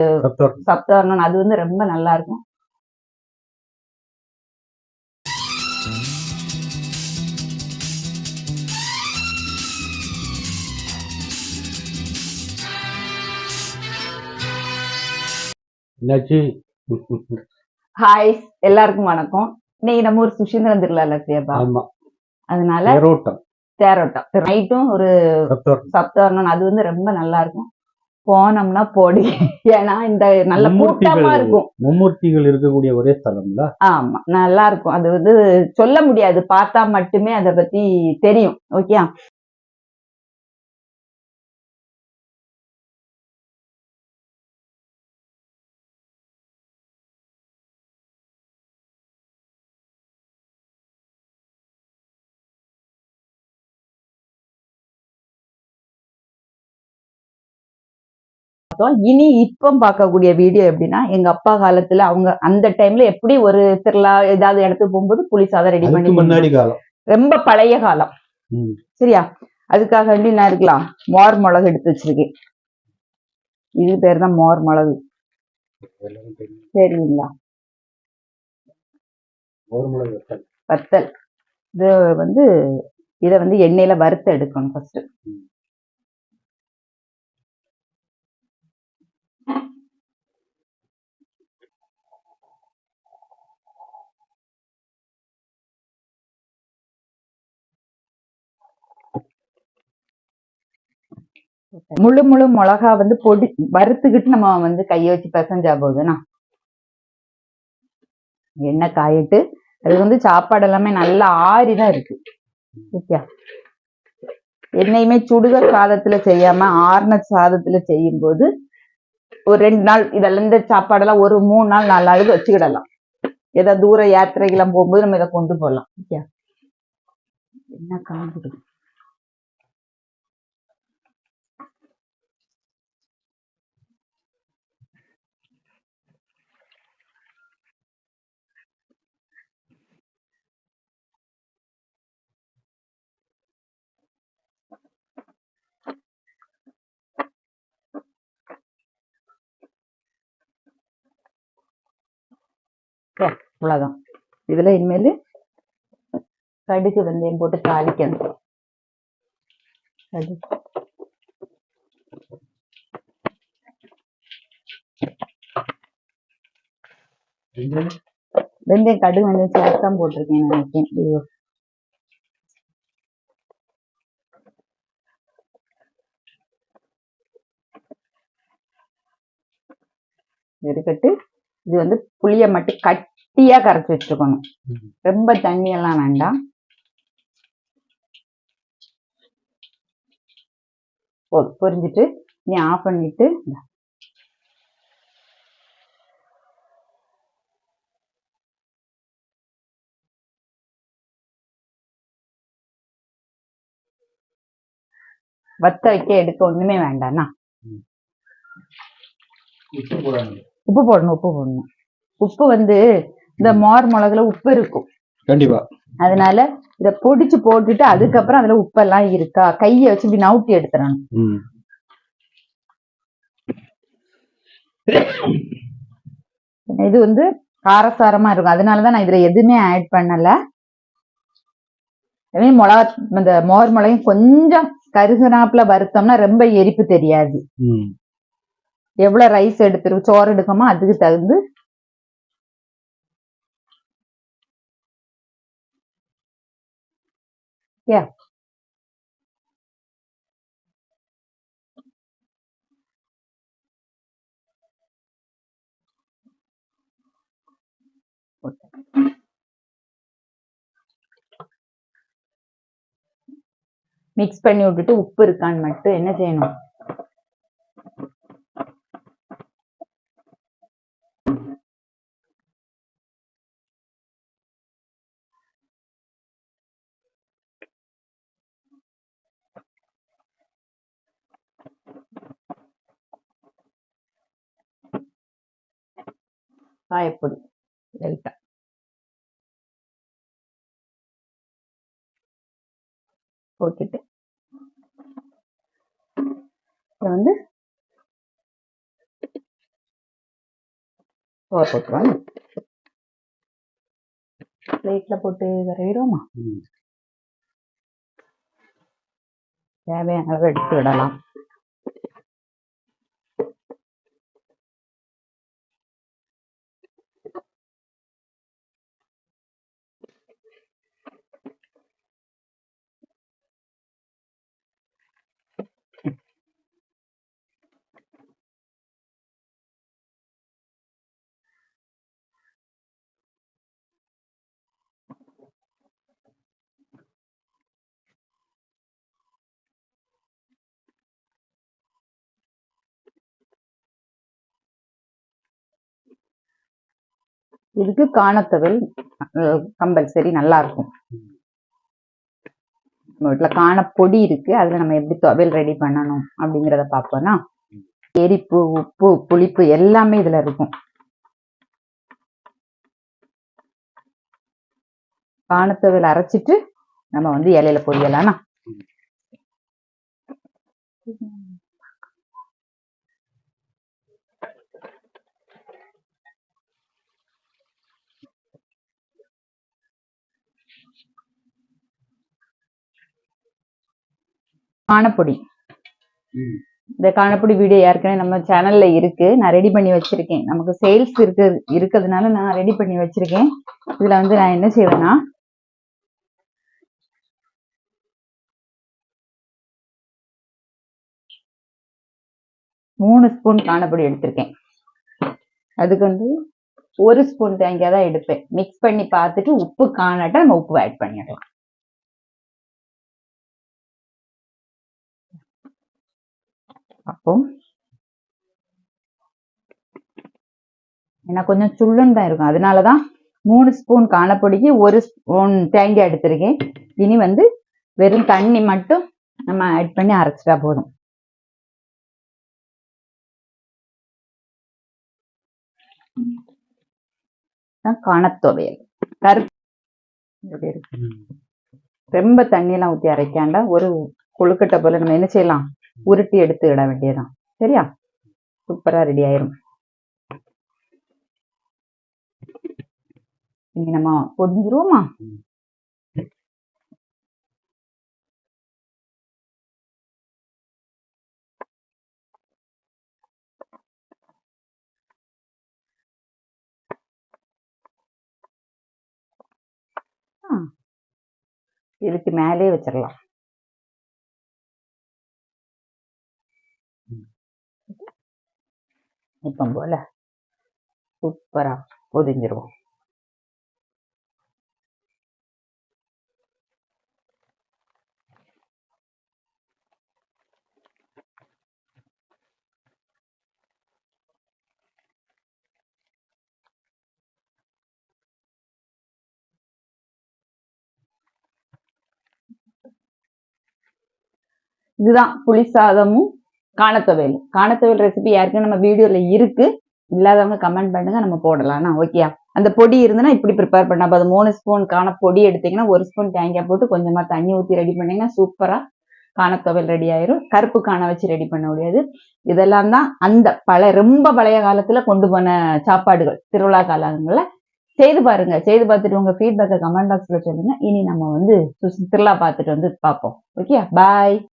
சப்தம் சப்தவர்ணன் அது வந்து ரொம்ப நல்லா இருக்கும் ஹாய் எல்லாருக்கும் வணக்கம். இன்னைக்கு நம்ம ஒரு சுஷீந்திரன் திருவிழா சேப்பா ஆமா. அதனால தேரோட்டம். தேரோட்டம். நைட்டும் ஒரு சப்தவர்ணன். அது வந்து ரொம்ப நல்லா இருக்கும் போனோம்னா போடி. ஏன்னா இந்த நல்ல கூட்டமா இருக்கும். மும்மூர்த்திகள் இருக்கக்கூடிய ஒரே ஸ்தலம்ல? ஆமா நல்லா இருக்கும். அது வந்து சொல்ல முடியாது. பார்த்தா மட்டுமே அதை பத்தி தெரியும். ஓகே இனி இப்ப பார்க்கக்கூடிய வீடியோ எப்படின்னா எங்க அப்பா காலத்துல அவங்க அந்த டைம்ல எப்படி ஒரு திருவிழா ஏதாவது இடத்துக்கு போகும்போது புளி சாதம் ரெடி பண்ணி முன்னாடி காலம். ரொம்ப பழைய காலம். சரியா? அதுக்காக வேண்டி நான் இருக்கலாம். மோர் மிளகு எடுத்து வச்சிருக்கேன். இது பேர் தான் மோர் மிளகு. சரிங்களா. வத்தல். இது வந்து இதை வந்து எண்ணெயில வறுத்து எடுக்கணும் ஃபர்ஸ்ட் முழு முழு மிளகா வந்து பொடி வறுத்துக்கிட்டு நம்ம வந்து கையை வச்சு பிசைஞ்சா போதுண்ணா. எண்ணெய் காயிட்டு அது வந்து சாப்பாடு எல்லாமே நல்லா ஆறி தான் இருக்கு. ஓகே என்னையுமே சுடுக சாதத்துல செய்யாம ஆறுன சாதத்துல செய்யும் போது ஒரு ரெண்டு நாள் இதெல்லாம் இந்த சாப்பாடெல்லாம் ஒரு மூணு நாள் நாலு நாளுக்கு வச்சுக்கிடலாம். ஏதாவது தூர யாத்திரைக்கெல்லாம் போகும்போது நம்ம இதை கொண்டு போகலாம். ஓகே என்ன காஞ்சிடும் அவ்வளவுதான். இதுல இனிமேல் கடுகு வெந்தயம் போட்டு தாளிக்கணும். கடுகு. வெந்தயம்? கடுகு வெந்தயம் சேர்த்து தான் போட்டிருக்கேன் நினைக்கிறேன். இருக்கட்டு இது வந்து புளிய மட்டும் கட்டியா கரைச்சி வச்சுக்கணும். ரொம்ப தண்ணி எல்லாம் வேண்டாம். போதும். பொரிஞ்சிட்டு நீ ஆஃப் பண்ணிட்டு. வத்த வைக்க எடுக்க ஒண்ணுமே வேண்டாம்ண்ணா உப்பு போடணும். உப்பு போடணும். உப்பு வந்து இந்த மோர் மிளகுல உப்பு இருக்கும். கண்டிப்பா. அதனால இத பொடிச்சு போட்டுட்டு அதுக்கப்புறம் அதுல உப்பெல்லாம் இருக்கா? கையை வச்சு இப்படி நவுட்டி எடுத்துறணும். இது வந்து காரசாரமா இருக்கும். அதனாலதான் நான் இதுல எதுவுமே ஆட் பண்ணல. மிளகா இந்த மோர் மிளகையும் கொஞ்சம் கருகுனாப்புல வறுத்தோம்னா ரொம்ப எரிப்பு தெரியாது. எவ்வளோ ரைஸ் எடுத்துரு சோறு எடுக்கமோ அதுக்கு தகுந்து யா மிக்ஸ் பண்ணி விட்டுட்டு உப்பு இருக்கான்னு மட்டும் என்ன செய்யணும்? காயப்பொடி லைட்டா போட்டுட்டு இதை வந்து சோறு போட்டுருவாங்க. பிளேட்ல போட்டு விரைகிறோமா ம். தேவையான அளவு எடுத்து விடலாம். இதுக்கு காணத்தவல் கம்பல்சரி நல்லா இருக்கும் நம்ம வீட்டில் காணப்பொடி இருக்கு அதுல நம்ம எப்படி துவையல் ரெடி பண்ணணும் அப்படிங்கிறத பார்ப்போம்னா எரிப்பு உப்பு புளிப்பு எல்லாமே இதுல இருக்கும். காணத்தவல் அரைச்சிட்டு நம்ம வந்து இலையில பொரியலாம்னா. காணப்பொடி. இந்த காணப்பொடி வீடியோ ஏற்கனவே நம்ம சேனல்ல இருக்கு. நான் ரெடி பண்ணி வச்சிருக்கேன். நமக்கு சேல்ஸ் இருக்கு இருக்கிறதுனால நான் ரெடி பண்ணி வச்சிருக்கேன். இதுல வந்து நான் என்ன செய்வேன்னா மூணு ஸ்பூன் காணப்பொடி எடுத்திருக்கேன். அதுக்கு வந்து ஒரு ஸ்பூன் தேங்காய் தான் எடுப்பேன். மிக்ஸ் பண்ணி பார்த்துட்டு உப்பு காணாட்டா நம்ம உப்பு ஆட் பண்ணிடலாம். அப்போ ஏன்னா கொஞ்சம் சுள்ளுன்னு தான் இருக்கும். அதனாலதான் மூணு ஸ்பூன் காணப்பொடிக்கு ஒரு ஸ்பூன் தேங்காய் எடுத்திருக்கேன். இனி வந்து வெறும் தண்ணி மட்டும் நம்ம ஆட் பண்ணி அரைச்சிட்டா போதும். காணத்துவையல். கருப்பு. ரொம்ப தண்ணியெல்லாம் ஊற்றி அரைக்காண்டா ஒரு கொழுக்கட்டை போல நம்ம என்ன செய்யலாம்? உருட்டி எடுத்து விட வேண்டியதுதான். சரியா? சூப்பரா ரெடி ஆயிரும். இனி நம்ம பொதிஞ்சிருவோமா? இதுக்கு மேலே வச்சிடலாம் இப்போ போல சூப்பரா பொதிஞ்சிருவோம் இதுதான் புளி சாதமும் காணத்துவையல் காணத்துவையல் ரெசிபி யாருக்கும் நம்ம வீடியோல இருக்கு. இல்லாதவங்க கமெண்ட் பண்ணுங்க நம்ம போடலாம்னா ஓகேயா அந்த பொடி இருந்ததுன்னா இப்படி ப்ரிப்பேர் பண்ண அப்போ அது மூணு ஸ்பூன் காண பொடி எடுத்தீங்கன்னா ஒரு ஸ்பூன் தேங்காய் போட்டு கொஞ்சமா தண்ணி ஊற்றி ரெடி பண்ணீங்கன்னா சூப்பரா காணத்துவையல் ரெடி ஆயிரும். கருப்பு காண வச்சு ரெடி பண்ண முடியாது. இதெல்லாம் தான் அந்த பழைய ரொம்ப பழைய காலத்துல கொண்டு போன சாப்பாடுகள். திருவிழா காலங்களில். செய்து பாருங்க. செய்து பார்த்துட்டு உங்க ஃபீட்பேக்கை கமெண்ட் பாக்ஸ்ல சொல்லுங்க. இனி நம்ம வந்து திருவிழா பார்த்துட்டு வந்து பார்ப்போம். Okay bye